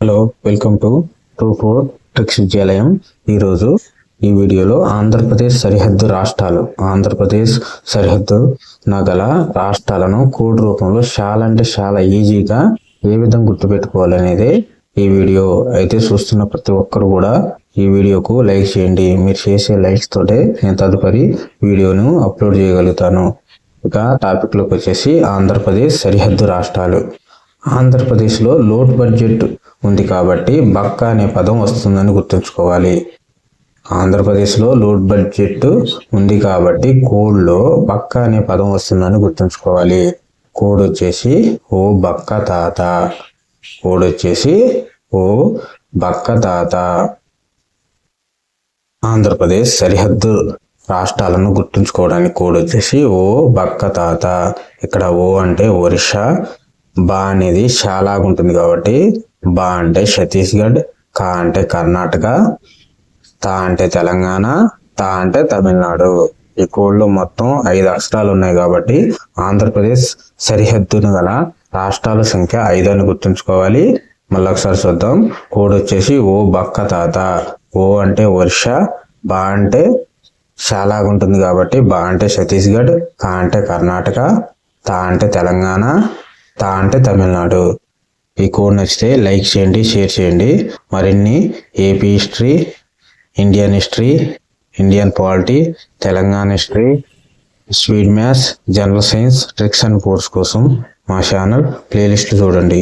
Hello welcome to two four techs విద్యాలయం. ఈరోజు ఈ వీడియోలో ఆంధ్రప్రదేశ్ సరిహద్దు రాష్ట్రాలు ఆంధ్రప్రదేశ్ సరిహద్దు గల రాష్ట్రాలను కోడ్ రూపంలో చాలా అంటే చాలా ఈజీగా ఏ విధంగా గుర్తుపెట్టుకోవాలనేది ఈ వీడియో. అయితే చూస్తున్న ప్రతి ఒక్కరు కూడా ఈ వీడియోకు లైక్ చేయండి. మీరు చేసే లైక్స్ తోటే నేను తదుపరి వీడియోను అప్లోడ్ చేయగలుగుతాను. ఇక టాపిక్లోకి వచ్చేసి ఆంధ్రప్రదేశ్ సరిహద్దు రాష్ట్రాలు. ఆంధ్రప్రదేశ్లో లోట్ బడ్జెట్ ఉంది కాబట్టి బక్క అనే పదం వస్తుందని గుర్తుంచుకోవాలి. ఆంధ్రప్రదేశ్లో లోడ్ బడ్జెట్ ఉంది కాబట్టి కోడ్లో బక్క అనే పదం వస్తుందని గుర్తుంచుకోవాలి. కోడ్ వచ్చేసి ఓ బక్క తాత. కోడ్ వచ్చేసి ఓ బక్క తాత. ఆంధ్రప్రదేశ్ సరిహద్దు రాష్ట్రాలను గుర్తుంచుకోవడానికి కోడ్ వచ్చేసి ఓ బక్క తాత. ఇక్కడ ఓ అంటే ఒరిస్సా బా అనేది షాలాగా ఉంటుంది కాబట్టి బా అంటే ఛత్తీస్గఢ్ కా అంటే కర్ణాటక తా అంటే తెలంగాణ తా అంటే తమిళనాడు. ఈ కోడ్లో మొత్తం ఐదు అక్షరాలు ఉన్నాయి కాబట్టి ఆంధ్రప్రదేశ్ సరిహద్దును గల రాష్ట్రాల సంఖ్య ఐదు అని గుర్తుంచుకోవాలి. మళ్ళీ ఒకసారి చూద్దాం. కోడ్ వచ్చేసి ఓ బక్క తాత. ఓ అంటే ఒరిస్సా బా అంటే చాలాగా ఉంటుంది కాబట్టి బా అంటే ఛత్తీస్గఢ్ కా అంటే కర్ణాటక తా అంటే తెలంగాణ తా అంటే తమిళనాడు. ఈ కోడ్ నచ్చితే లైక్ చేయండి షేర్ చేయండి. మరిన్ని AP history Indian history Indian polity Telangana history speed maths general science tricks and course కోసం మా ఛానల్ ప్లేలిస్ట్ చూడండి.